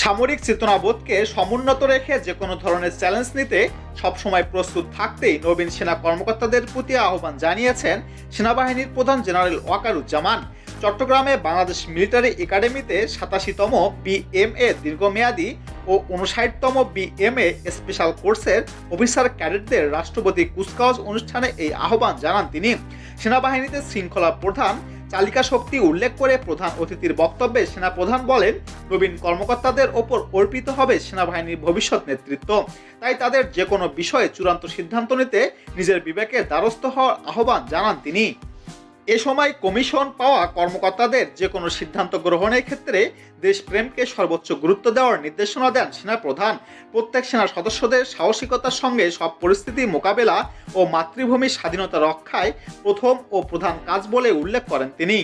সামরিক চেতনাবোধকে সমুন্নত রেখে যে কোনো ধরনের চ্যালেঞ্জ নিতে সবসময় প্রস্তুত থাকতেই নবীন সেনা কর্মকর্তাদের প্রতি আহ্বান জানিয়েছেন সেনাবাহিনীর প্রধান জেনারেল ওয়াকারুজ্জামান। চট্টগ্রামে বাংলাদেশ মিলিটারি একাডেমিতে সাতাশিতম বিএমএ দীর্ঘমেয়াদী ও উনষাটতম বিএমএ স্পেশাল কোর্সের অফিসার ক্যাডেটদের রাষ্ট্রপতি কুচকাওয়াজ অনুষ্ঠানে এই আহ্বান জানান তিনি। সেনাবাহিনীতে শৃঙ্খলা প্রধান চালিকা শক্তি উল্লেখ করে প্রধান অতিথির বক্তব্যে সেনা প্রধান বলেন নবীন কর্মকর্তাদের ওপর অর্পিত হবে সেনাবাহিনীর ভবিষ্যৎ নেতৃত্ব। তাই তাদের যে কোনো বিষয়ে চূড়ান্ত সিদ্ধান্ত নিতে নিজের বিবেকের দ্বারস্থ হওয়ার আহ্বান জানান তিনি। এ সময় কমিশন পাওয়া কর্মকর্তাদের যে কোনো সিদ্ধান্ত গ্রহণের ক্ষেত্রে দেশপ্রেমকে সর্বোচ্চ গুরুত্ব দেওয়ার নির্দেশনা দেন সেনা প্রধান। প্রত্যেক সেনা সদস্যদের সাহসিকতার সঙ্গে সব পরিস্থিতি মোকাবেলা ও মাতৃভূমির স্বাধীনতা রক্ষায় প্রথম ও প্রধান কাজ বলে উল্লেখ করেন তিনি।